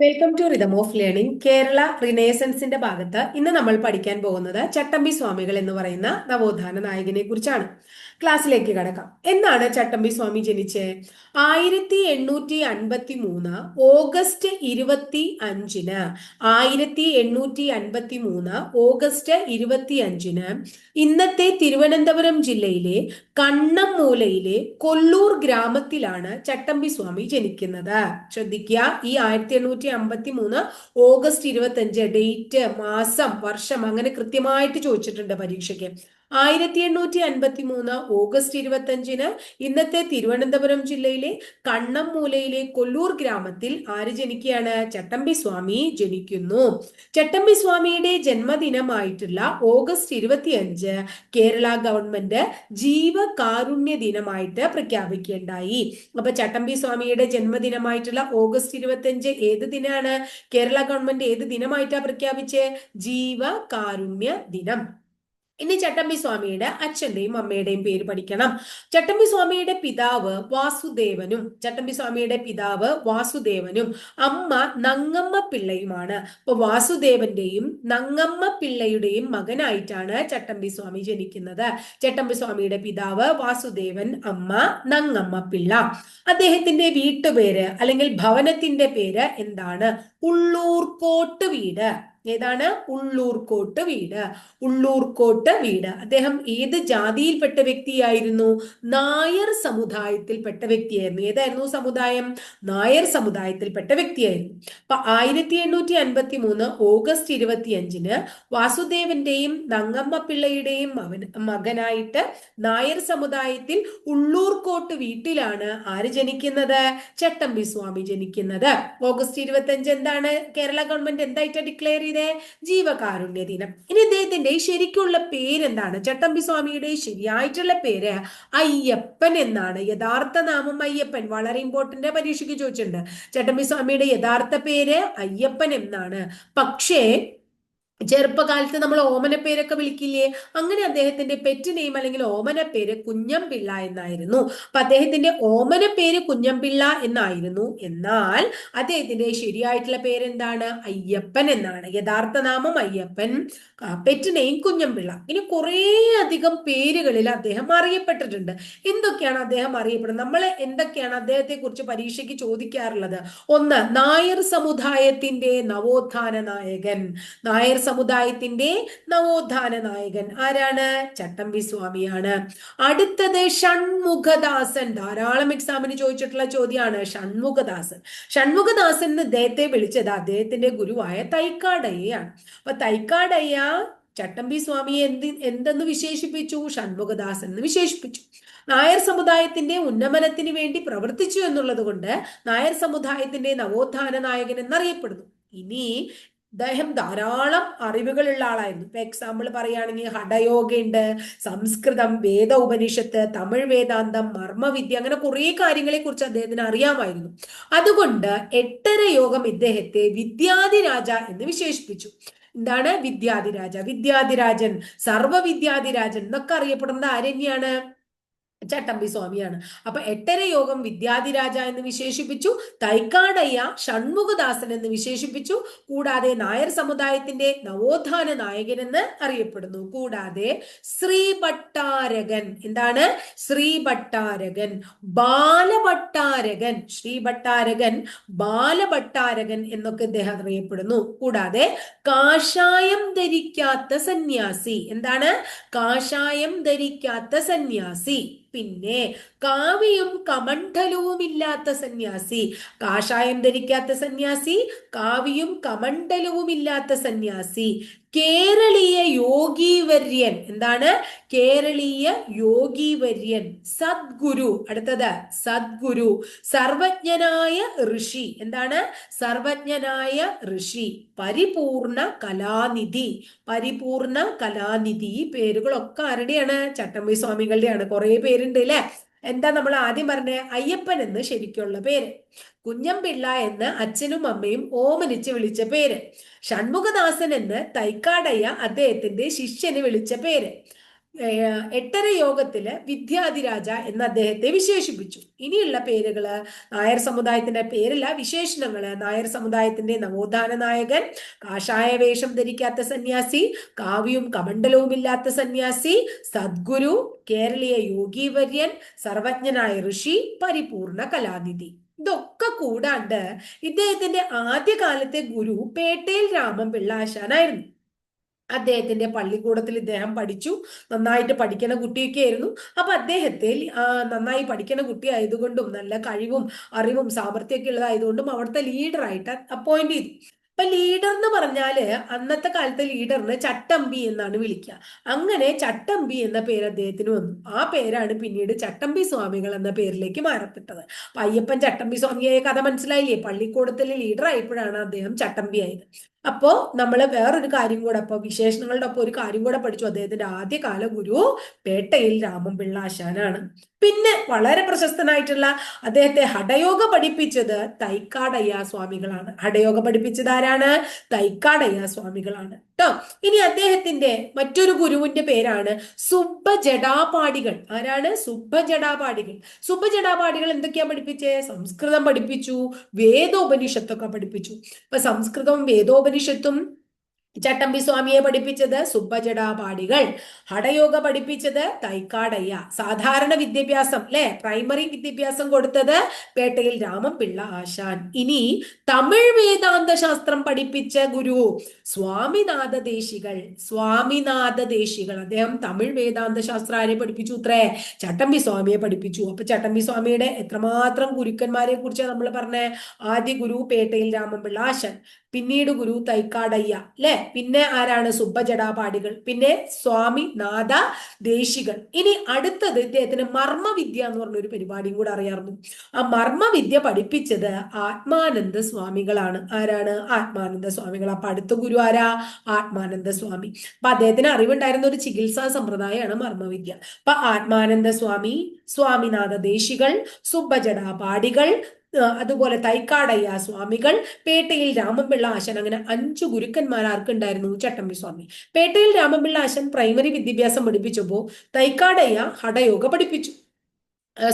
Welcome to rhythm of learning Kerala റിനേസൻസിന്റെ ഭാഗത്ത്. ഇന്ന് നമ്മൾ പഠിക്കാൻ പോകുന്നത് ചട്ടമ്പി സ്വാമികൾ എന്ന് പറയുന്ന നവോത്ഥാന നായകനെ കുറിച്ചാണ്. ക്ലാസ്സിലേക്ക് കടക്കാം. എന്നാണ് ചട്ടമ്പി സ്വാമി ജനിച്ചത്. ആയിരത്തി എണ്ണൂറ്റി അൻപത്തി മൂന്ന് ഓഗസ്റ്റ് ഇരുപത്തി അഞ്ചിന് ആയിരത്തി എണ്ണൂറ്റി അൻപത്തി മൂന്ന് ഓഗസ്റ്റ് ഇരുപത്തി അഞ്ചിന് ഇന്നത്തെ തിരുവനന്തപുരം ജില്ലയിലെ കണ്ണമ്മൂലയിലെ കൊല്ലൂർ ഗ്രാമത്തിലാണ് ചട്ടമ്പി സ്വാമി ജനിക്കുന്നത്. ശ്രദ്ധിക്കുക ഈ ആയിരത്തി എണ്ണൂറ്റി അമ്പത്തി മൂന്ന് ഓഗസ്റ്റ് ഇരുപത്തി അഞ്ച് ഡേറ്റ് മാസം വർഷം അങ്ങനെ കൃത്യമായിട്ട് ചോദിച്ചിട്ടുണ്ട് പരീക്ഷയ്ക്ക്. ആയിരത്തി എണ്ണൂറ്റി അൻപത്തി മൂന്ന് ഓഗസ്റ്റ് ഇരുപത്തി അഞ്ചിന് ഇന്നത്തെ തിരുവനന്തപുരം ജില്ലയിലെ കണ്ണമ്മൂലയിലെ കൊല്ലൂർ ഗ്രാമത്തിൽ ആര് ജനിക്കുകയാണ്? ചട്ടമ്പി സ്വാമി ജനിക്കുന്നു. ചട്ടമ്പി സ്വാമിയുടെ ജന്മദിനമായിട്ടുള്ള ഓഗസ്റ്റ് ഇരുപത്തിയഞ്ച് കേരള ഗവൺമെന്റ് ജീവകാരുണ്യ ദിനമായിട്ട് പ്രഖ്യാപിക്കുകയുണ്ടായി. അപ്പൊ ചട്ടമ്പി സ്വാമിയുടെ ജന്മദിനമായിട്ടുള്ള ഓഗസ്റ്റ് ഇരുപത്തിയഞ്ച് ഏത് ദിനാണ്? കേരള ഗവൺമെന്റ് ഏത് ദിനമായിട്ടാ പ്രഖ്യാപിച്ചത് ജീവകാരുണ്യ ദിനം. ഇനി ചട്ടമ്പി സ്വാമിയുടെ അച്ഛന്റെയും അമ്മയുടെയും പേര് പഠിക്കണം. ചട്ടമ്പി സ്വാമിയുടെ പിതാവ് വാസുദേവനും ചട്ടമ്പി സ്വാമിയുടെ പിതാവ് വാസുദേവനും അമ്മ നങ്ങമ്മ പിള്ളയുമാണ്. അപ്പൊ വാസുദേവന്റെയും നങ്ങമ്മ പിള്ളയുടെയും മകനായിട്ടാണ് ചട്ടമ്പി സ്വാമി ജനിക്കുന്നത്. ചട്ടമ്പി സ്വാമിയുടെ പിതാവ് വാസുദേവൻ അമ്മ നങ്ങമ്മ പിള്ള. അദ്ദേഹത്തിന്റെ വീട്ടുപേര് അല്ലെങ്കിൽ ഭവനത്തിന്റെ പേര് എന്താണ്? ഉള്ളൂർക്കോട്ട് വീട്. ഏതാണ്? ഉള്ളൂർക്കോട്ട് വീട്. ഉള്ളൂർക്കോട്ട് വീട്. അദ്ദേഹം ഏത് ജാതിയിൽപ്പെട്ട വ്യക്തിയായിരുന്നു? നായർ സമുദായത്തിൽപ്പെട്ട വ്യക്തിയായിരുന്നു. ഏതായിരുന്നു സമുദായം? നായർ സമുദായത്തിൽപ്പെട്ട വ്യക്തിയായിരുന്നു. അപ്പൊ ആയിരത്തി എണ്ണൂറ്റി അൻപത്തി മൂന്ന് ഓഗസ്റ്റ് ഇരുപത്തി അഞ്ചിന് വാസുദേവന്റെയും നങ്ങമ്മ പിള്ളയുടെയും മകൻ മകനായിട്ട് നായർ സമുദായത്തിൽ ഉള്ളൂർക്കോട്ട് വീട്ടിലാണ് ആര് ജനിക്കുന്നത്? ചട്ടമ്പി സ്വാമി ജനിക്കുന്നത്. ഓഗസ്റ്റ് ഇരുപത്തി അഞ്ച് എന്താണ്? കേരള ഗവൺമെന്റ് എന്തായിട്ട് ഡിക്ലെയർ ചെയ്തേ ജീവകാരുണ്യ ദിനം. ഇനി ഇദ്ദേഹത്തിന്റെ ശരിക്കുള്ള പേരെന്താണ്? ചട്ടമ്പി സ്വാമിയുടെ ശരിയായിട്ടുള്ള പേര് അയ്യപ്പൻ എന്നാണ്. യഥാർത്ഥ നാമം അയ്യപ്പൻ. വളരെ ഇമ്പോർട്ടന്റ് പരീക്ഷയ്ക്ക് ചോദിച്ചിട്ടുണ്ട്. ചട്ടമ്പി സ്വാമിയുടെ യഥാർത്ഥ പേര് അയ്യപ്പൻ എന്നാണ്. പക്ഷേ ചെറുപ്പകാലത്ത് നമ്മൾ ഓമന പേരൊക്കെ വിളിക്കില്ലേ? അങ്ങനെ അദ്ദേഹത്തിന്റെ പെറ്റ് നെയിം അല്ലെങ്കിൽ ഓമന പേര് കുഞ്ഞംപിള്ള എന്നായിരുന്നു. അപ്പൊ അദ്ദേഹത്തിന്റെ ഓമന പേര് കുഞ്ഞംപിള്ള എന്നായിരുന്നു. എന്നാൽ അദ്ദേഹത്തിന്റെ ശരിയായിട്ടുള്ള പേരെന്താണ്? അയ്യപ്പൻ എന്നാണ്. യഥാർത്ഥ നാമം അയ്യപ്പൻ പെറ്റ് നെയിം കുഞ്ഞംപിള്ള ഇനി കുറേ അധികം പേരുകളിൽ അദ്ദേഹം അറിയപ്പെട്ടിട്ടുണ്ട്. എന്തൊക്കെയാണ് അദ്ദേഹം അറിയപ്പെടുന്നത്? നമ്മൾ എന്തൊക്കെയാണ് അദ്ദേഹത്തെ കുറിച്ച് പരീക്ഷയ്ക്ക് ചോദിക്കാറുള്ളത്? ഒന്ന് നായർ സമുദായത്തിന്റെ നവോത്ഥാന നായകൻ. നായർ സമുദായത്തിന്റെ നവോത്ഥാന നായകൻ. ആരാണ്? ചട്ടമ്പി സ്വാമിയാണ്. അടുത്തത് ഷൺമുഖദാസൻ. ധാരാളം എക്സാമിന് ചോദിച്ചിട്ടുള്ള ചോദ്യമാണ് ഷൺമുഖദാസൻ. ഷൺമുഖദാസൻ അദ്ദേഹത്തെ വിളിച്ചത് അദ്ദേഹത്തിന്റെ ഗുരുവായ തൈക്കാടയ്യാണ് അപ്പൊ തൈക്കാടയ്യ ചട്ടമ്പി സ്വാമിയെ എന്ത് എന്തെന്ന് വിശേഷിപ്പിച്ചു? ഷൺമുഖദാസൻ എന്ന് വിശേഷിപ്പിച്ചു. നായർ സമുദായത്തിന്റെ ഉന്നമനത്തിന് വേണ്ടി പ്രവർത്തിച്ചു എന്നുള്ളത് കൊണ്ട് നായർ സമുദായത്തിന്റെ നവോത്ഥാന നായകൻ എന്നറിയപ്പെടുന്നു. ഇനി അദ്ദേഹം ധാരാളം അറിവുകളുള്ള ആളായിരുന്നു. ഇപ്പൊ എക്സാമ്പിൾ പറയുകയാണെങ്കിൽ ഹഠയോഗയുണ്ട് സംസ്കൃതം വേദ ഉപനിഷത്ത് തമിഴ് വേദാന്തം മർമ്മവിദ്യ അങ്ങനെ കുറെ കാര്യങ്ങളെ കുറിച്ച് അദ്ദേഹത്തിന് അറിയാമായിരുന്നു. അതുകൊണ്ട് എട്ടര യോഗം ഇദ്ദേഹത്തെ വിദ്യാധിരാജ എന്ന് വിശേഷിപ്പിച്ചു. എന്താണ് വിദ്യാധിരാജ? വിദ്യാധിരാജൻ സർവവിദ്യാദിരാജൻ എന്നൊക്കെ അറിയപ്പെടുന്നത് ആരെന്നെയാണ്? ചട്ടമ്പി സ്വാമിയാണ്. അപ്പൊ എട്ടര യോഗം വിദ്യാധിരാജ എന്ന് വിശേഷിപ്പിച്ചു തൈക്കാടയ്യ ഷൺമുഖദാസൻ എന്ന് വിശേഷിപ്പിച്ചു കൂടാതെ നായർ സമുദായത്തിന്റെ നവോത്ഥാന നായകൻ എന്ന് അറിയപ്പെടുന്നു. കൂടാതെ ശ്രീ ഭട്ടാരകൻ എന്താണ്? ശ്രീ ഭട്ടാരകൻ ബാലഭട്ടാരകൻ ശ്രീ ഭട്ടാരകൻ ബാലഭട്ടാരകൻ എന്നൊക്കെ ഇദ്ദേഹം അറിയപ്പെടുന്നു. കൂടാതെ കാഷായം ധരിക്കാത്ത സന്യാസി എന്താണ്? കാഷായം ധരിക്കാത്ത സന്യാസി. പിന്നെ കാവിയും കമണ്ഡലവും ഇല്ലാത്ത സന്യാസി കാഷായം ധരിക്കാത്ത സന്യാസി കാവിയും കമണ്ഡലവും ഇല്ലാത്ത സന്യാസി കേരളീയ യോഗീവര്യൻ. എന്താണ്? കേരളീയ യോഗീവര്യൻ. സദ്ഗുരു. അടുത്തത് സദ്ഗുരു. സർവജ്ഞനായ ഋഷി. എന്താണ്? സർവജ്ഞനായ ഋഷി. പരിപൂർണ കലാനിധി. പരിപൂർണ കലാനിധി. ഈ പേരുകളൊക്കെ ആരുടെയാണ്? ചട്ടമ്പി സ്വാമികളുടെയാണ് കുറെ പേരുണ്ട് അല്ലെ? എന്താ നമ്മൾ ആദ്യം പറഞ്ഞ? അയ്യപ്പൻ എന്ന് ശരിക്കുള്ള പേര്. കുഞ്ഞംപിള്ള എന്ന് അച്ഛനും അമ്മയും ഓമനിച്ച് വിളിച്ച പേര്. ഷൺമുഖദാസൻ എന്ന് തൈക്കാടയ്യ അദ്ദേഹത്തിന്റെ ശിഷ്യന് വിളിച്ച പേര്. എട്ടര യോഗത്തിൽ വിദ്യാധിരാജ എന്ന് അദ്ദേഹത്തെ വിശേഷിപ്പിച്ചു. ഇനിയുള്ള പേരുകൾ നായർ സമുദായത്തിന്റെ പേരില്ല വിശേഷണങ്ങൾ. നായർ സമുദായത്തിന്റെ നവോത്ഥാന നായകൻ കാഷായ വേഷം ധരിക്കാത്ത സന്യാസി കാവ്യവും കമണ്ഡലവും ഇല്ലാത്ത സന്യാസി സദ്ഗുരു കേരളീയ യോഗീവര്യൻ സർവജ്ഞനായ ഋഷി പരിപൂർണ കലാനിധി. ഇതൊക്കെ കൂടാണ്ട് ഇദ്ദേഹത്തിന്റെ ആദ്യകാലത്തെ ഗുരു പേട്ടയിൽ രാമൻ പിള്ളാശാനായിരുന്നു അദ്ദേഹത്തിന്റെ പള്ളിക്കൂടത്തിൽ ഇദ്ദേഹം പഠിച്ചു. നന്നായിട്ട് പഠിക്കണ കുട്ടിയൊക്കെ ആയിരുന്നു അപ്പൊ അദ്ദേഹത്തെ നന്നായി പഠിക്കണ കുട്ടി ആയതുകൊണ്ടും നല്ല കഴിവും അറിവും സാമർഥ്യമൊക്കെ ഉള്ളതായതുകൊണ്ടും അവിടുത്തെ ലീഡറായിട്ട് അപ്പോയിന്റ് ചെയ്തു. അപ്പൊ ലീഡർ എന്ന് പറഞ്ഞാൽ അന്നത്തെ കാലത്തെ ലീഡറിന് ചട്ടമ്പി എന്നാണ് വിളിക്കുക. അങ്ങനെ ചട്ടമ്പി എന്ന പേര് അദ്ദേഹത്തിന് വന്നു. ആ പേരാണ് പിന്നീട് ചട്ടമ്പി സ്വാമികൾ എന്ന പേരിലേക്ക് മാറപ്പെട്ടത്. അപ്പൊ അയ്യപ്പൻ ചട്ടമ്പി സ്വാമിയായ കഥ മനസ്സിലായില്ലേ? പള്ളിക്കൂടത്തിലെ ലീഡർ ആയപ്പോഴാണ് അദ്ദേഹം ചട്ടമ്പി ആയത് അപ്പോ നമ്മൾ വേറൊരു കാര്യം കൂടെ അപ്പൊ വിശേഷണങ്ങളുടെ ഒപ്പം ഒരു കാര്യം കൂടെ പഠിച്ചു. അദ്ദേഹത്തിന്റെ ആദ്യകാല ഗുരു പേട്ടയിൽ രാമൻപിള്ള ആശാനാണ്. പിന്നെ വളരെ പ്രശസ്തനായിട്ടുള്ള അദ്ദേഹത്തെ ഹഠയോഗ പഠിപ്പിച്ചത് തൈക്കാടയ്യ സ്വാമികളാണ്. ഹഠയോഗ പഠിപ്പിച്ചത് ആരാണ്? തൈക്കാടയ്യ സ്വാമികളാണ്. കേട്ടോ ഇനി അദ്ദേഹത്തിന്റെ മറ്റൊരു ഗുരുവിന്റെ പേരാണ് സുബ്ബജടാപാടികൾ ആരാണ്? സുബ്ബജടാപാടികൾ സുബ്ബജടാപാടികൾ എന്തൊക്കെയാ പഠിപ്പിച്ചേ? സംസ്കൃതം പഠിപ്പിച്ചു വേദോപനിഷത്തൊക്കെ പഠിപ്പിച്ചു. ഇപ്പൊ സംസ്കൃതവും വേദോപനിഷത്തും ചട്ടമ്പി സ്വാമിയെ പഠിപ്പിച്ചത് സുബ്ബജടാപാടികൾ ഹടയോഗ പഠിപ്പിച്ചത് തൈക്കാടയ്യ. സാധാരണ വിദ്യാഭ്യാസം അല്ലെ പ്രൈമറി വിദ്യാഭ്യാസം കൊടുത്തത് പേട്ടയിൽ രാമൻപിള്ള ആശാൻ. ഇനി തമിഴ് വേദാന്ത ശാസ്ത്രം പഠിപ്പിച്ച ഗുരു സ്വാമിനാഥ ദേശികൾ. സ്വാമിനാഥ ദേശികൾ. അദ്ദേഹം തമിഴ് വേദാന്ത ശാസ്ത്രം ആരെ പഠിപ്പിച്ചു ഇത്രേ ചട്ടമ്പി സ്വാമിയെ പഠിപ്പിച്ചു. അപ്പൊ ചട്ടമ്പി സ്വാമിയുടെ എത്രമാത്രം ഗുരുക്കന്മാരെ കുറിച്ചാണ് നമ്മൾ പറഞ്ഞ? ആദ്യ ഗുരു പേട്ടയിൽ രാമൻപിള്ള ആശാൻ. പിന്നീട് ഗുരു തൈക്കാടയ്യ അല്ലെ പിന്നെ ആരാണ് സുബ്ബജടാപാടികൾ പിന്നെ സ്വാമി നാഥ ദേശികൾ. ഇനി അടുത്തത് ഇദ്ദേഹത്തിന് മർമ്മവിദ്യ എന്ന് പറഞ്ഞ ഒരു പരിപാടിയും കൂടെ അറിയാറുണ്ട് ആ മർമ്മവിദ്യ പഠിപ്പിച്ചത് ആത്മാനന്ദ സ്വാമികളാണ്. ആരാണ് ആത്മാനന്ദ സ്വാമികൾ? അപ്പൊ അടുത്ത ഗുരു ആരാ? ആത്മാനന്ദ സ്വാമി. അപ്പൊ അദ്ദേഹത്തിന് അറിവുണ്ടായിരുന്ന ഒരു ചികിത്സാ സമ്പ്രദായമാണ് മർമ്മവിദ്യ. അപ്പൊ ആത്മാനന്ദ സ്വാമി സ്വാമിനാഥ ദേശികൾ സുബ്ബജടാപാടികൾ ആ, അതുപോലെ തൈക്കാടയ്യ സ്വാമികൾ പേട്ടയിൽ രാമപിള്ള ആശൻ അങ്ങനെ അഞ്ചു ഗുരുക്കന്മാർ ആർക്കുണ്ടായിരുന്നു ചട്ടമ്പി സ്വാമി. പേട്ടയിൽ രാമപിള്ള ആശൻ പ്രൈമറി വിദ്യാഭ്യാസം പഠിപ്പിച്ചപ്പോൾ തൈക്കാടയ്യ ഹഠയോഗ പഠിപ്പിച്ചു.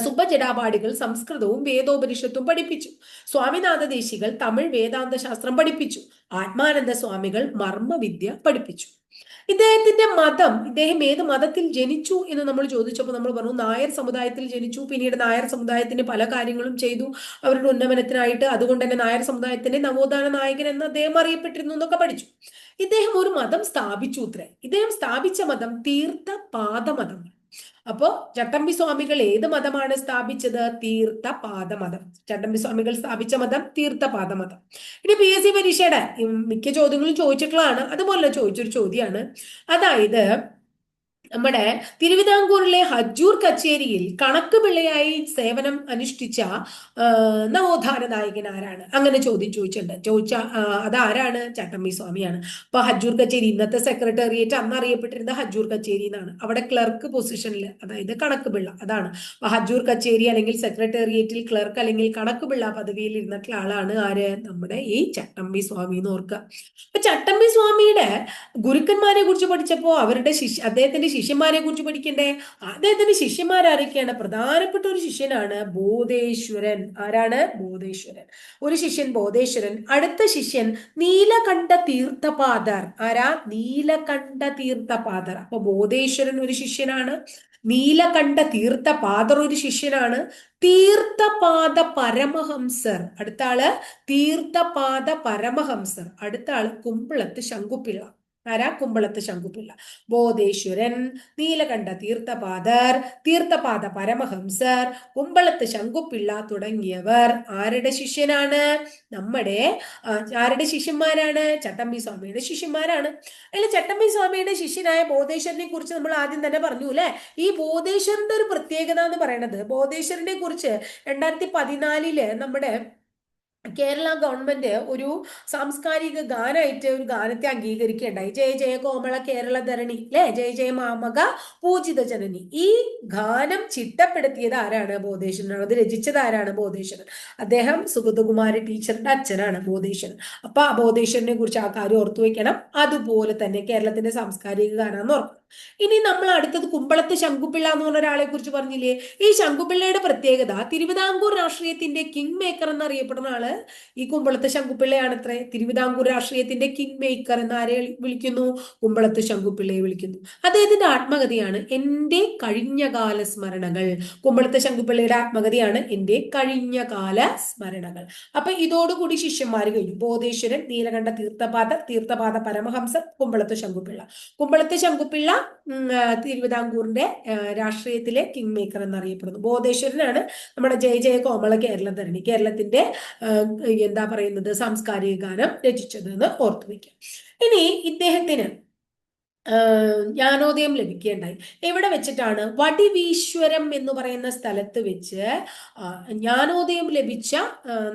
സുബ്ബജടാപാടികൾ സംസ്കൃതവും വേദോപനിഷത്തും പഠിപ്പിച്ചു. സ്വാമിനാഥ ദേശികൾ തമിഴ് വേദാന്ത ശാസ്ത്രം പഠിപ്പിച്ചു. ആത്മാനന്ദ സ്വാമികൾ മർമ്മവിദ്യ പഠിപ്പിച്ചു. ഇദ്ദേഹത്തിന്റെ മതം ഇദ്ദേഹം ഏത് മതത്തിൽ ജനിച്ചു എന്ന് നമ്മൾ ചോദിച്ചപ്പോൾ നമ്മൾ പറഞ്ഞു നായർ സമുദായത്തിൽ ജനിച്ചു പിന്നീട് നായർ സമുദായത്തിന് പല കാര്യങ്ങളും ചെയ്തു. അവരുടെ ഉന്നമനത്തിനായിട്ട് അതുകൊണ്ട് തന്നെ നായർ സമുദായത്തിന്റെ നവോത്ഥാന നായകൻ എന്ന് അദ്ദേഹം അറിയപ്പെട്ടിരുന്നു എന്നൊക്കെ പഠിച്ചു. ഇദ്ദേഹം ഒരു മതം സ്ഥാപിച്ചു ഇദ്ദേഹം സ്ഥാപിച്ച മതം തീർത്ഥപാദ മതമാണ് അപ്പോ ചട്ടമ്പി സ്വാമികൾ ഏത് മതമാണ് സ്ഥാപിച്ചത്? തീർത്ഥപാദ മതം ചട്ടമ്പി സ്വാമികൾ സ്ഥാപിച്ച മതം തീർത്ഥപാദ മതം ഇനി പി എസ് സി പരീക്ഷയുടെ മിക്ക ചോദ്യങ്ങളും ചോദിച്ചിട്ടുള്ളതാണ്. അതുപോലെ ചോദിച്ചൊരു ചോദ്യമാണ് അതായത് നമ്മുടെ തിരുവിതാംകൂറിലെ ഹജ്ജൂർ കച്ചേരിയിൽ കണക്ക് പിള്ളയായി സേവനം അനുഷ്ഠിച്ച നവോത്ഥാന നായകൻ ആരാണ്? അങ്ങനെ ചോദ്യം ചോദിച്ചിട്ടുണ്ട്. ചോദിച്ച അതാരാണ്? ചട്ടമ്പി സ്വാമിയാണ്. അപ്പൊ ഹജ്ജൂർ കച്ചേരി ഇന്നത്തെ സെക്രട്ടേറിയറ്റ് അന്ന് അറിയപ്പെട്ടിരുന്ന ഹജ്ജൂർ കച്ചേരി എന്നാണ്. അവിടെ ക്ലർക്ക് പൊസിഷനിൽ അതായത് കണക്ക് പിള്ള അതാണ്. അപ്പൊ ഹജ്ജൂർ കച്ചേരി അല്ലെങ്കിൽ സെക്രട്ടേറിയറ്റിൽ ക്ലർക്ക് അല്ലെങ്കിൽ കണക്ക് പിള്ള പദവിയിൽ ഇരുന്നിട്ടുള്ള ആളാണ് ആര്? നമ്മുടെ ഈ ചട്ടമ്പി സ്വാമി എന്ന് ഓർക്കുക അപ്പൊ ചട്ടമ്പി സ്വാമിയുടെ ഗുരുക്കന്മാരെ കുറിച്ച് പഠിച്ചപ്പോ അവരുടെ ശിഷ്യ അദ്ദേഹത്തിന്റെ ശിഷ്യന്മാരെ കുറിച്ച് പഠിക്കണ്ടേ? അദ്ദേഹത്തിന്റെ ശിഷ്യന്മാരാരൊക്കെയാണ്? പ്രധാനപ്പെട്ട ഒരു ശിഷ്യനാണ് ബോധേശ്വരൻ. ആരാണ്? ബോധേശ്വരൻ. ഒരു ശിഷ്യൻ ബോധേശ്വരൻ. അടുത്ത ശിഷ്യൻ നീലകണ്ഠ തീർത്ഥപാദർ. ആരാ? നീലകണ്ഠ തീർത്ഥപാദർ. അപ്പൊ ബോധേശ്വരൻ ഒരു ശിഷ്യനാണ്. നീലകണ്ഠ തീർത്ഥപാദർ ഒരു ശിഷ്യനാണ്. തീർത്ഥപാദ പരമഹംസർ. അടുത്ത ആൾ തീർത്ഥപാദ പരമഹംസർ. അടുത്ത ആൾ കുമ്പളത്ത് ശങ്കുപിള്ള ആരാ കുമ്പളത്ത് ശങ്കുപിള്ള ബോധേശ്വരൻ നീലകണ്ഠ തീർത്ഥപാദർ തീർത്ഥപാദ പരമഹംസർ കുമ്പളത്ത് ശങ്കുപിള്ള തുടങ്ങിയവർ ആരുടെ ശിഷ്യനാണ്? നമ്മുടെ ആരുടെ ശിഷ്യന്മാരാണ്? ചട്ടമ്പി സ്വാമിയുടെ ശിഷ്യന്മാരാണ്. അല്ലെ ചട്ടമ്പി സ്വാമിയുടെ ശിഷ്യനായ ബോധേശ്വരനെ കുറിച്ച് നമ്മൾ ആദ്യം തന്നെ പറഞ്ഞു അല്ലെ? ഈ ബോധേശ്വരന്റെ ഒരു പ്രത്യേകത എന്ന് പറയുന്നത് ബോധേശ്വരനെ കുറിച്ച് രണ്ടായിരത്തി പതിനാലിൽ നമ്മുടെ കേരള ഗവൺമെന്റ് ഒരു സാംസ്കാരിക ഗാനമായിട്ട് ഒരു ഗാനത്തെ അംഗീകരിക്കുകയുണ്ടായി. ജയ ജയ കോമള കേരള ധരണി അല്ലെ ജയ ജയ മാമക പൂജിത ജനനി. ഈ ഗാനം ചിട്ടപ്പെടുത്തിയത് ആരാണ്? ബോധേശ്വരൻ അത് രചിച്ചത് ആരാണ്? ബോധേശ്വരൻ. അദ്ദേഹം സുഗതകുമാരി ടീച്ചറുടെ അച്ഛനാണ് ബോധേശ്വരൻ. അപ്പൊ ആ ബോധേശ്വരനെ കുറിച്ച് ആ കാര്യം ഓർത്തു വെക്കണം അതുപോലെ തന്നെ കേരളത്തിന്റെ സാംസ്കാരിക ഗാനം എന്ന് ഓർക്കണം. ഇനി നമ്മൾ അടുത്തത് കുമ്പളത്ത് ശങ്കുപിള്ള എന്ന് പറഞ്ഞ ഒരാളെ കുറിച്ച് പറഞ്ഞില്ലേ? ഈ ശങ്കുപിള്ളയുടെ പ്രത്യേകത തിരുവിതാംകൂർ രാഷ്ട്രീയത്തിന്റെ കിങ് മേക്കർ എന്നറിയപ്പെടുന്ന ആൾ ഈ കുമ്പളത്ത് ശങ്കുപിള്ളയാണത്രേ തിരുവിതാംകൂർ രാഷ്ട്രീയത്തിന്റെ കിങ് മേക്കർ എന്ന് ആരെ വിളിക്കുന്നു? കുമ്പളത്ത് ശങ്കുപിള്ളയെ വിളിക്കുന്നു. അദ്ദേഹത്തിന്റെ ആത്മകഥയാണ് എന്റെ കഴിഞ്ഞകാല സ്മരണകൾ. കുമ്പളത്ത് ശങ്കുപിള്ളയുടെ ആത്മകഥയാണ് എന്റെ കഴിഞ്ഞകാല സ്മരണകൾ. അപ്പൊ ഇതോടുകൂടി ശിഷ്യന്മാർ കഴിഞ്ഞു. ബോധേശ്വരൻ നീലകണ്ഠ തീർത്ഥപാത തീർത്ഥപാത പരമഹംസ കുമ്പളത്ത് ശങ്കുപിള്ള കുമ്പളത്ത് ശങ്കുപിള്ള തിരുവിതാംകൂറിന്റെ രാഷ്ട്രീയത്തിലെ കിങ് മേക്കർ എന്നറിയപ്പെടുന്നു. ബോധേശ്വരനാണ് നമ്മുടെ ജയ ജയ കോമള കേരളധരണി കേരളത്തിന്റെ എന്താ പറയുന്നത് സാംസ്കാരിക ഗാനം രചിച്ചത് എന്ന് ഓർത്തു വയ്ക്കുക ഇനി ഇദ്ദേഹത്തിന് ജ്ഞാനോദയം ലഭിക്കുകയുണ്ടായി എവിടെ വെച്ചിട്ടാണ്? വടിവീശ്വരം എന്ന് പറയുന്ന സ്ഥലത്ത് വെച്ച് ജ്ഞാനോദയം ലഭിച്ച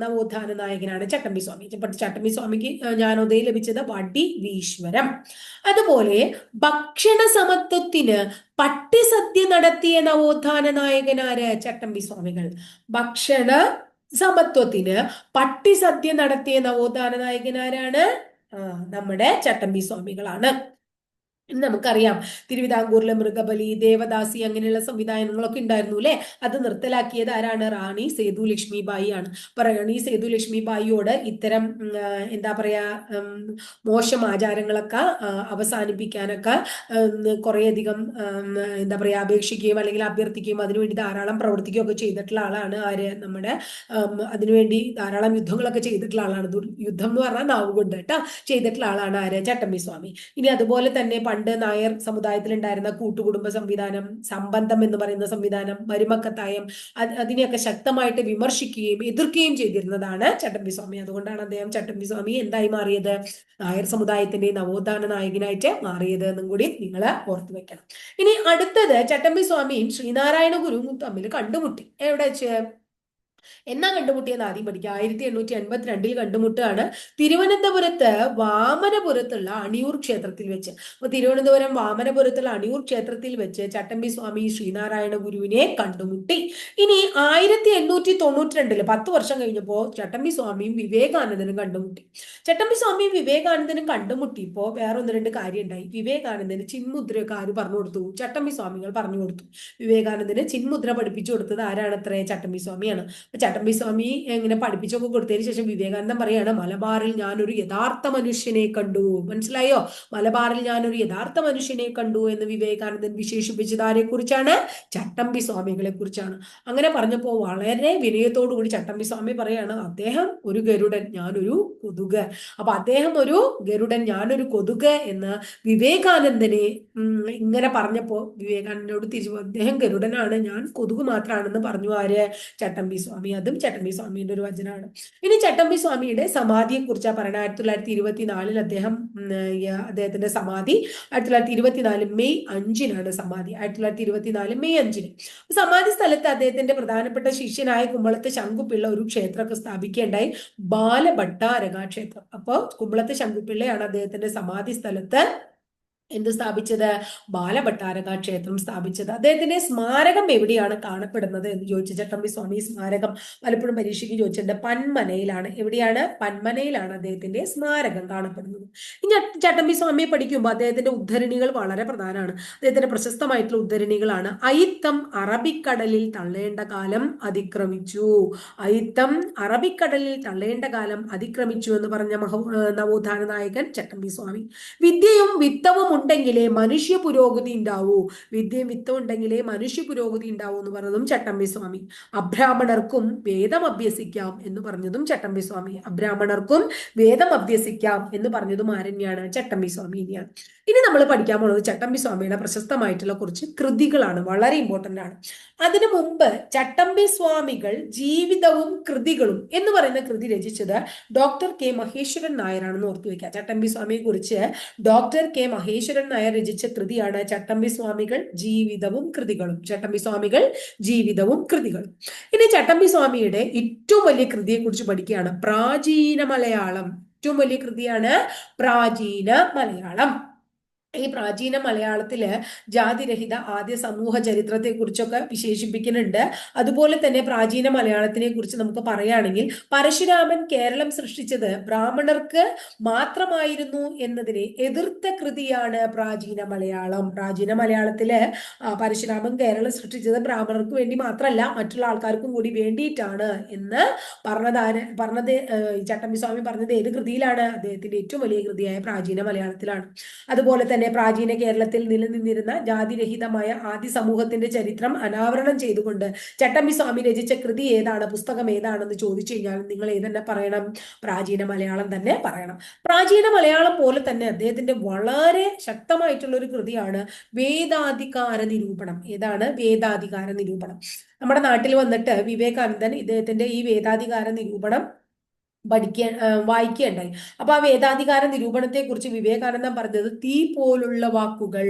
നവോത്ഥാന നായകനാണ് ചട്ടമ്പി സ്വാമി ചട്ടമ്പി സ്വാമിക്ക് ജ്ഞാനോദയം ലഭിച്ചത് വടിവീശ്വരം. അതുപോലെ ഭക്ഷണ സമത്വത്തിന് പട്ടിസദ്യ നടത്തിയ നവോത്ഥാന നായകനാര് ചട്ടമ്പി സ്വാമികൾ ഭക്ഷണ സമത്വത്തിന് പട്ടിസദ്യ നടത്തിയ നവോത്ഥാന നായകനാരാണ് നമ്മുടെ ചട്ടമ്പി സ്വാമികളാണ് നമുക്കറിയാം. തിരുവിതാംകൂറിലെ മൃഗബലി ദേവദാസി അങ്ങനെയുള്ള സംവിധാനങ്ങളൊക്കെ ഉണ്ടായിരുന്നു അല്ലെ? അത് നിർത്തലാക്കിയത് ആരാണ്? റാണി സേതു ലക്ഷ്മിബായി ആണ്. അപ്പൊ റാണി സേതു ലക്ഷ്മിബായിയോട് ഇത്തരം എന്താ പറയാ മോശം ആചാരങ്ങളൊക്കെ അവസാനിപ്പിക്കാനൊക്കെ കുറേയധികം എന്താ പറയാ അപേക്ഷിക്കുകയും അല്ലെങ്കിൽ അഭ്യർത്ഥിക്കുകയും അതിനുവേണ്ടി ധാരാളം പ്രവർത്തിക്കുകയും ഒക്കെ ചെയ്തിട്ടുള്ള ആളാണ് ആര്? നമ്മുടെ അതിനുവേണ്ടി ധാരാളം യുദ്ധങ്ങളൊക്കെ ചെയ്തിട്ടുള്ള ആളാണ്. യുദ്ധം എന്ന് പറഞ്ഞാൽ നാവ് കൊണ്ട് കേട്ടോ ചെയ്തിട്ടുള്ള ആളാണ് ആര്? ചട്ടമ്പി സ്വാമി ഇനി അതുപോലെ തന്നെ പണ്ട് നായർ സമുദായത്തിൽ ഉണ്ടായിരുന്ന കൂട്ടുകുടുംബ സംവിധാനം സംബന്ധം എന്ന് പറയുന്ന സംവിധാനം മരുമക്കത്തായം അതിനെയൊക്കെ ശക്തമായിട്ട് വിമർശിക്കുകയും എതിർക്കുകയും ചെയ്തിരുന്നതാണ് ചട്ടമ്പി സ്വാമി. അതുകൊണ്ടാണ് അദ്ദേഹം ചട്ടമ്പി സ്വാമി എന്തായി മാറിയത്? നായർ സമുദായത്തിന്റെ നവോത്ഥാന നായകനായിട്ട് മാറിയത് എന്നും കൂടി നിങ്ങൾ ഓർത്തു വെക്കണം. ഇനി അടുത്തത് ചട്ടമ്പി സ്വാമിയും ശ്രീനാരായണ ഗുരുവും തമ്മിൽ കണ്ടുമുട്ടി. എവിടെ വെച്ച്? എന്നാ കണ്ടുമുട്ടിയെന്ന് ആദ്യം പഠിക്കുക ആയിരത്തി എണ്ണൂറ്റി എൺപത്തിരണ്ടിൽ കണ്ടുമുട്ടുകയാണ് തിരുവനന്തപുരത്ത് വാമനപുരത്തുള്ള അണിയൂർ ക്ഷേത്രത്തിൽ വെച്ച്. അപ്പൊ തിരുവനന്തപുരം വാമനപുരത്തുള്ള അണിയൂർ ക്ഷേത്രത്തിൽ വെച്ച് ചട്ടമ്പി സ്വാമി ശ്രീനാരായണ ഗുരുവിനെ കണ്ടുമുട്ടി. ഇനി ആയിരത്തി എണ്ണൂറ്റി തൊണ്ണൂറ്റി രണ്ടിൽ പത്ത് വർഷം കഴിഞ്ഞപ്പോ ചട്ടമ്പി സ്വാമിയും വിവേകാനന്ദനും കണ്ടുമുട്ടി. ചട്ടമ്പി സ്വാമിയും വിവേകാനന്ദനും കണ്ടുമുട്ടിയപ്പോ വേറെ ഒന്ന് രണ്ട് കാര്യം ഉണ്ടായി വിവേകാനന്ദന് ചിന്മുദ്രയൊക്കെ ആര് പറഞ്ഞു കൊടുത്തു? ചട്ടമ്പി സ്വാമികൾ പറഞ്ഞു കൊടുത്തു. വിവേകാനന്ദന് ചിന്മുദ്ര പഠിപ്പിച്ചു കൊടുത്തത് ആരാണത്രേ? ചട്ടമ്പി സ്വാമിയാണ്. ചട്ടമ്പി സ്വാമി ഇങ്ങനെ പഠിപ്പിച്ചൊക്കെ കൊടുത്തതിന് ശേഷം വിവേകാനന്ദൻ പറയാണ് മലബാറിൽ ഞാനൊരു യഥാർത്ഥ മനുഷ്യനെ കണ്ടു. മനസ്സിലായോ? മലബാറിൽ ഞാനൊരു യഥാർത്ഥ മനുഷ്യനെ കണ്ടു എന്ന് വിവേകാനന്ദൻ വിശേഷിപ്പിച്ചത് ആരെ കുറിച്ചാണ് ചട്ടമ്പി സ്വാമികളെ കുറിച്ചാണ്. അങ്ങനെ പറഞ്ഞപ്പോൾ വളരെ വിനയത്തോടു കൂടി ചട്ടമ്പി സ്വാമി പറയാണ് അദ്ദേഹം ഒരു ഗരുഡൻ ഞാനൊരു കൊതുക്. അപ്പൊ അദ്ദേഹം ഒരു ഗരുഡൻ ഞാനൊരു കൊതുക് എന്ന് വിവേകാനന്ദനെ ഇങ്ങനെ പറഞ്ഞപ്പോ വിവേകാനന്ദനോട് തിരിച്ചു അദ്ദേഹം ഗരുഡനാണ് ഞാൻ കൊതുക് മാത്രമാണെന്ന് പറഞ്ഞു ആര്? ചട്ടമ്പി സ്വാമി. അതും ചട്ടമ്പി സ്വാമിയുടെ ഒരു വചനമാണ്. ഇനി ചട്ടമ്പി സ്വാമിയുടെ സമാധിയെ കുറിച്ചാണ് പറയുന്നത് ആയിരത്തി തൊള്ളായിരത്തി ഇരുപത്തിനാലിൽ അദ്ദേഹം അദ്ദേഹത്തിന്റെ സമാധി ആയിരത്തി തൊള്ളായിരത്തി ഇരുപത്തിനാല് മെയ് അഞ്ചിനാണ് സമാധി. ആയിരത്തി തൊള്ളായിരത്തി ഇരുപത്തിനാല് മെയ് അഞ്ചിന്. സമാധി സ്ഥലത്ത് അദ്ദേഹത്തിന്റെ പ്രധാനപ്പെട്ട ശിഷ്യനായ കുമ്പളത്ത് ശങ്കുപിള്ള ഒരു ക്ഷേത്രമൊക്കെ സ്ഥാപിക്കേണ്ടായി ബാലഭട്ടാരക ക്ഷേത്രം. അപ്പോൾ കുമ്പളത്ത് ശങ്കുപിള്ളയാണ് അദ്ദേഹത്തിന്റെ സമാധി സ്ഥലത്ത് എന്ത് സ്ഥാപിച്ചത്? ബാലഭട്ടാരക ക്ഷേത്രം സ്ഥാപിച്ചത്. അദ്ദേഹത്തിന്റെ സ്മാരകം എവിടെയാണ് കാണപ്പെടുന്നത് എന്ന് ചോദിച്ചു ചട്ടമ്പി സ്വാമി സ്മാരകം പലപ്പോഴും പരീക്ഷയ്ക്ക് ചോദിച്ചിട്ടുണ്ട്. പന്മനയിലാണ്. എവിടെയാണ്? പന്മനയിലാണ് അദ്ദേഹത്തിന്റെ സ്മാരകം കാണപ്പെടുന്നത്. ചട്ടമ്പി സ്വാമിയെ പഠിക്കുമ്പോൾ അദ്ദേഹത്തിന്റെ ഉദ്ധരണികൾ വളരെ പ്രധാനമാണ്. അദ്ദേഹത്തിന്റെ പ്രശസ്തമായിട്ടുള്ള ഉദ്ധരണികളാണ്. അയിത്തം അറബിക്കടലിൽ തള്ളേണ്ട കാലം അതിക്രമിച്ചു. അയിത്തം അറബിക്കടലിൽ തള്ളേണ്ട കാലം അതിക്രമിച്ചു എന്ന് പറഞ്ഞ മഹ നവോത്ഥാന നായകൻ ചട്ടമ്പി സ്വാമി. വിദ്യയും വിത്തവും ഉണ്ടെങ്കിലേ മനുഷ്യ പുരോഗതി ഉണ്ടാവൂ. വിദ്യയും വിത്തം ഉണ്ടെങ്കിലേ മനുഷ്യ പുരോഗതി ഉണ്ടാവൂ എന്ന് പറഞ്ഞതും ചട്ടമ്പി സ്വാമി. അബ്രാഹ്മണർക്കും വേദം അഭ്യസിക്കാം എന്ന് പറഞ്ഞതും ചട്ടമ്പി സ്വാമി. അബ്രാഹ്മണർക്കും വേദം അഭ്യസിക്കാം എന്ന് പറഞ്ഞതും ആരന്യാണ്? ചട്ടമ്പി സ്വാമി ഇനിയാണ് ഇനി നമ്മൾ പഠിക്കാൻ പോകുന്നത് ചട്ടമ്പി സ്വാമിയുടെ പ്രശസ്തമായിട്ടുള്ള കുറച്ച് കൃതികളാണ്. വളരെ ഇമ്പോർട്ടന്റ് ആണ്. അതിനു മുമ്പ് ചട്ടമ്പി സ്വാമികൾ ജീവിതവും കൃതികളും എന്ന് പറയുന്ന കൃതി രചിച്ചത് ഡോക്ടർ കെ മഹേശ്വരൻ നായരാണെന്ന് ഓർത്തു വെക്കുക ചട്ടമ്പി സ്വാമിയെ കുറിച്ച് ഡോക്ടർ കെ മഹേശ്വരൻ നായർ രചിച്ച കൃതിയാണ് ചട്ടമ്പി സ്വാമികൾ ജീവിതവും കൃതികളും. ചട്ടമ്പി സ്വാമികൾ ജീവിതവും കൃതികളും. ഇനി ചട്ടമ്പി സ്വാമിയുടെ ഏറ്റവും വലിയ കൃതിയെ കുറിച്ച് പഠിക്കുകയാണ്. പ്രാചീന മലയാളം. ഏറ്റവും വലിയ കൃതിയാണ് പ്രാചീന മലയാളം. ഈ പ്രാചീന മലയാളത്തിൽ ജാതിരഹിത ആദ്യ സമൂഹ ചരിത്രത്തെ കുറിച്ചൊക്കെ വിശേഷിപ്പിക്കുന്നുണ്ട്. അതുപോലെ തന്നെ പ്രാചീന മലയാളത്തിനെ കുറിച്ച് നമുക്ക് പറയുകയാണെങ്കിൽ പരശുരാമൻ കേരളം സൃഷ്ടിച്ചത് ബ്രാഹ്മണർക്ക് മാത്രമായിരുന്നു എന്നതിനെ എതിർത്ത കൃതിയാണ് പ്രാചീന മലയാളം. പ്രാചീന മലയാളത്തിൽ പരശുരാമൻ കേരളം സൃഷ്ടിച്ചത് ബ്രാഹ്മണർക്ക് വേണ്ടി മാത്രമല്ല മറ്റുള്ള ആൾക്കാർക്കും കൂടി വേണ്ടിയിട്ടാണ് എന്ന് പറഞ്ഞതാണ് പറഞ്ഞത് ചട്ടമ്പി സ്വാമി പറഞ്ഞത് ഏത് കൃതിയിലാണ്? അദ്ദേഹത്തിന്റെ ഏറ്റവും വലിയ കൃതിയായ പ്രാചീന മലയാളത്തിലാണ്. അതുപോലെ തന്നെ തന്നെ പ്രാചീന കേരളത്തിൽ നിലനിന്നിരുന്ന ജാതിരഹിതമായ ആദ്യ സമൂഹത്തിന്റെ ചരിത്രം അനാവരണം ചെയ്തുകൊണ്ട് ചട്ടമ്പി സ്വാമി രചിച്ച കൃതി ഏതാണ്? പുസ്തകം ഏതാണെന്ന് ചോദിച്ചു കഴിഞ്ഞാൽ നിങ്ങൾ ഏതന്നെ പറയണം? പ്രാചീന മലയാളം തന്നെ പറയണം. പ്രാചീന മലയാളം പോലെ തന്നെ അദ്ദേഹത്തിന്റെ വളരെ ശക്തമായിട്ടുള്ള ഒരു കൃതിയാണ് വേദാധികാര നിരൂപണം. ഏതാണ്? വേദാധികാര നിരൂപണം. നമ്മുടെ നാട്ടിൽ വന്നിട്ട് വിവേകാനന്ദൻ ഇദ്ദേഹത്തിന്റെ ഈ വേദാധികാര നിരൂപണം പഠിക്കാൻ വായിക്കുകയുണ്ടായി. അപ്പൊ ആ വേദാധികാര നിരൂപണത്തെ കുറിച്ച് വിവേകാനന്ദൻ പറഞ്ഞത് തീ പോലുള്ള വാക്കുകൾ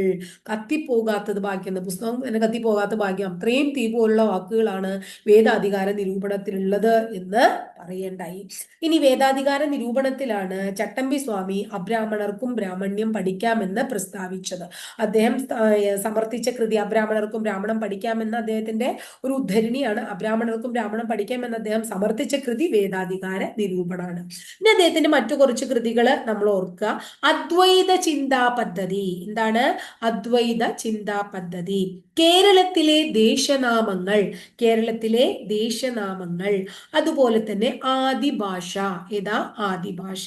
കത്തിപ്പോകാത്തത് ഭാഗ്യം പുസ്തകം തന്നെ കത്തിപ്പോകാത്ത ഭാഗ്യം അത്രയും തീ പോലുള്ള വാക്കുകളാണ് വേദാധികാര നിരൂപണത്തിലുള്ളത് എന്ന് പറയേണ്ടായി ഇനി വേദാധികാര നിരൂപണത്തിലാണ് ചട്ടമ്പി സ്വാമി അബ്രാഹ്മണർക്കും ബ്രാഹ്മണ്യം പഠിക്കാമെന്ന് പ്രസ്താവിച്ചത്. അദ്ദേഹം സമർത്ഥിച്ച കൃതി അബ്രാഹ്മണർക്കും ബ്രാഹ്മണം പഠിക്കാമെന്ന് അദ്ദേഹത്തിന്റെ ഒരു ഉദ്ധരണിയാണ്. അബ്രാഹ്മണർക്കും ബ്രാഹ്മണം പഠിക്കാമെന്ന് അദ്ദേഹം സമർത്ഥിച്ച കൃതി വേദാധികാര നിരൂപണമാണ്. ഇനി അദ്ദേഹത്തിന്റെ മറ്റു കുറച്ച് കൃതികൾ നമ്മൾ ഓർക്കുക. അദ്വൈത ചിന്താ പദ്ധതി. എന്താണ്? അദ്വൈത ചിന്താ പദ്ധതി. കേരളത്തിലെ ദേശനാമങ്ങൾ കേരളത്തിലെ ദേശനാമങ്ങൾ. അതുപോലെ തന്നെ ആദിഭാഷ. ഏതാ? ആദിഭാഷ.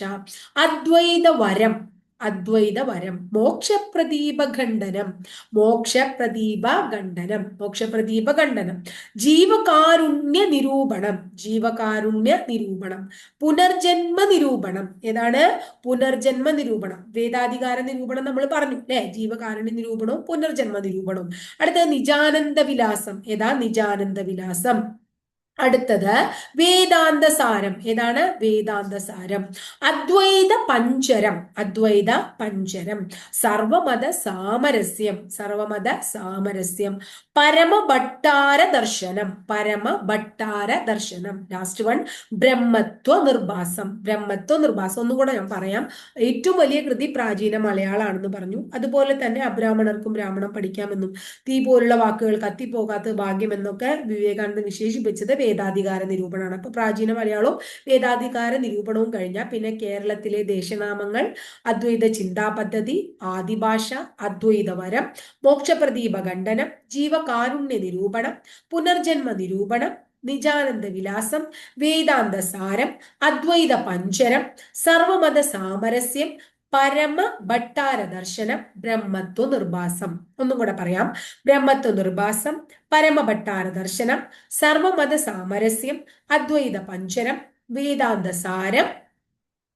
അദ്വൈത വരം അദ്വൈത വരം മോക്ഷപ്രദീപ ഖണ്ഡനം മോക്ഷപ്രദീപ ഖണ്ഡനം മോക്ഷപ്രദീപ ഖണ്ഡനം ജീവകാരുണ്യ നിരൂപണം ജീവകാരുണ്യ നിരൂപണം പുനർജന്മ നിരൂപണം ഏതാണ്? പുനർജന്മ നിരൂപണം വേദാധികാര നിരൂപണം നമ്മൾ പറഞ്ഞു അല്ലെ? ജീവകാരുണ്യ നിരൂപണവും പുനർജന്മ നിരൂപണവും അടുത്ത നിജാനന്ദ വിലാസം ഏതാ? നിജാനന്ദ വിലാസം അടുത്തത് വേദാന്ത സാരം ഏതാണ്? വേദാന്ത സാരം അദ്വൈത പഞ്ചരം. അദ്വൈത പഞ്ചരം. സർവമത സാമരസ്യം. സർവമത സാമരസ്യം. പരമഭട്ടാര ദർശനം. പരമഭട്ടാര ദർശനം. ലാസ്റ്റ് വൺ ബ്രഹ്മത്വ നിർഭാസം. ബ്രഹ്മത്വ നിർഭാസം. ഒന്നും കൂടെ ഞാൻ പറയാം. ഏറ്റവും വലിയ കൃതി പ്രാചീന മലയാളമാണെന്ന് പറഞ്ഞു. അതുപോലെ തന്നെ അബ്രാഹ്മണർക്കും ബ്രാഹ്മണം പഠിക്കാമെന്നും തീ പോലുള്ള വാക്കുകൾ കത്തിപ്പോകാത്ത ഭാഗ്യമെന്നൊക്കെ വിവേകാനന്ദൻ വിശേഷിപ്പിച്ചത് വേദാധികാര നിരൂപണമാണ്. അപ്പൊ പ്രാചീന മലയാളവും വേദാധികാര നിരൂപണവും കഴിഞ്ഞാൽ പിന്നെ കേരളത്തിലെ ദേശനാമങ്ങൾ അദ്വൈത ചിന്താ പദ്ധതി ആദിഭാഷ അദ്വൈതവരം മോക്ഷപ്രദീപ ഖണ്ഡനം ജീവകാരുണ്യ നിരൂപണം പുനർജന്മ നിരൂപണം നിജാനന്ദ വിലാസം വേദാന്ത സാരം അദ്വൈത പഞ്ചരം സർവമത സാമരസ്യം പരമ ഭട്ടാര ദർശനം ബ്രഹ്മത്വ നിർഭാസം ഒന്നും കൂടെ പറയാം. ബ്രഹ്മത്വ നിർഭാസം പരമഭട്ടാര ദർശനം സർവമത സാമരസ്യം അദ്വൈത പഞ്ചരം വേദാന്ത സാരം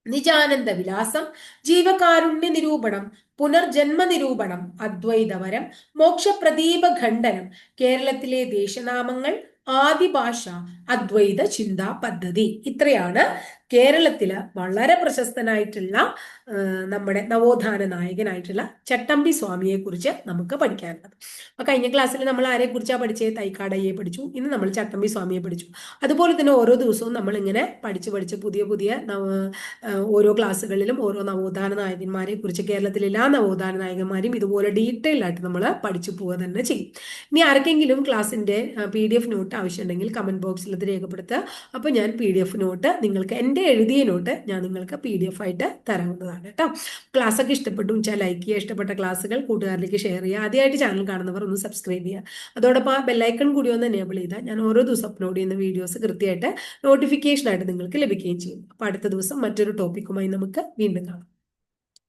നിജാനന്ദ വിലാസം ജീവകാരുണ്യ നിരൂപണം പുനർജന്മ നിരൂപണം അദ്വൈതവരം മോക്ഷപ്രദീപ ഖണ്ഡനം കേരളത്തിലെ ദേശനാമങ്ങൾ ആദിഭാഷ അദ്വൈത ചിന്താ പദ്ധതി ഇത്രയാണ് കേരളത്തിൽ വളരെ പ്രശസ്തനായിട്ടുള്ള നമ്മുടെ നവോത്ഥാന നായകനായിട്ടുള്ള ചട്ടമ്പി സ്വാമിയെ കുറിച്ച് നമുക്ക് പഠിക്കാനുള്ളത്. അപ്പൊ കഴിഞ്ഞ ക്ലാസ്സിൽ നമ്മൾ ആരെ കുറിച്ചാണ് പഠിച്ചത് തൈക്കാടയെ പഠിച്ചു. ഇന്ന് നമ്മൾ ചട്ടമ്പി സ്വാമിയെ പഠിച്ചു. അതുപോലെ തന്നെ ഓരോ ദിവസവും നമ്മൾ ഇങ്ങനെ പഠിച്ച് പഠിച്ച് പുതിയ പുതിയ ഓരോ ക്ലാസ്സുകളിലും ഓരോ നവോത്ഥാന നായകന്മാരെ കുറിച്ച് കേരളത്തിലെ എല്ലാ നവോത്ഥാന നായകന്മാരും ഇതുപോലെ ഡീറ്റെയിൽ ആയിട്ട് നമ്മൾ പഠിച്ചു പോവുക തന്നെ ചെയ്യും. ഇനി ആർക്കെങ്കിലും ക്ലാസ്സിന്റെ പി ഡി എഫ് നോട്ട് ആവശ്യമുണ്ടെങ്കിൽ കമന്റ് ബോക്സിൽ അത് രേഖപ്പെടുത്തുക. അപ്പോൾ ഞാൻ പി ഡി എഫ് നോട്ട് നിങ്ങൾക്ക് എന്റെ എന്റെ എഴുതിയ നോട്ട് ഞാൻ നിങ്ങൾക്ക് പി ഡി എഫ് ആയിട്ട് തരാവുന്നതാണ് കേട്ടോ. ക്ലാസ് ഒക്കെ ഇഷ്ടപ്പെട്ടു വെച്ചാൽ ലൈക്ക് ചെയ്യുക ഇഷ്ടപ്പെട്ട ക്ലാസ്സുകൾ കൂട്ടുകാരിലേക്ക് ഷെയർ ചെയ്യുക. ആദ്യമായിട്ട് ചാനൽ കാണുന്നവർ ഒന്ന് സബ്സ്ക്രൈബ് ചെയ്യുക. അതോടൊപ്പം ആ ബെല്ലൈക്കൺ കൂടി ഒന്ന് എനേബിൾ ചെയ്താൽ ഞാൻ ഓരോ ദിവസം അപ്ലോഡ് ചെയ്യുന്ന വീഡിയോസ് കൃത്യമായിട്ട് നോട്ടിഫിക്കേഷൻ ആയിട്ട് നിങ്ങൾക്ക് ലഭിക്കുകയും ചെയ്യും. അപ്പോൾ അടുത്ത ദിവസം മറ്റൊരു ടോപ്പിക്കുമായി നമുക്ക് വീണ്ടും കാണാം.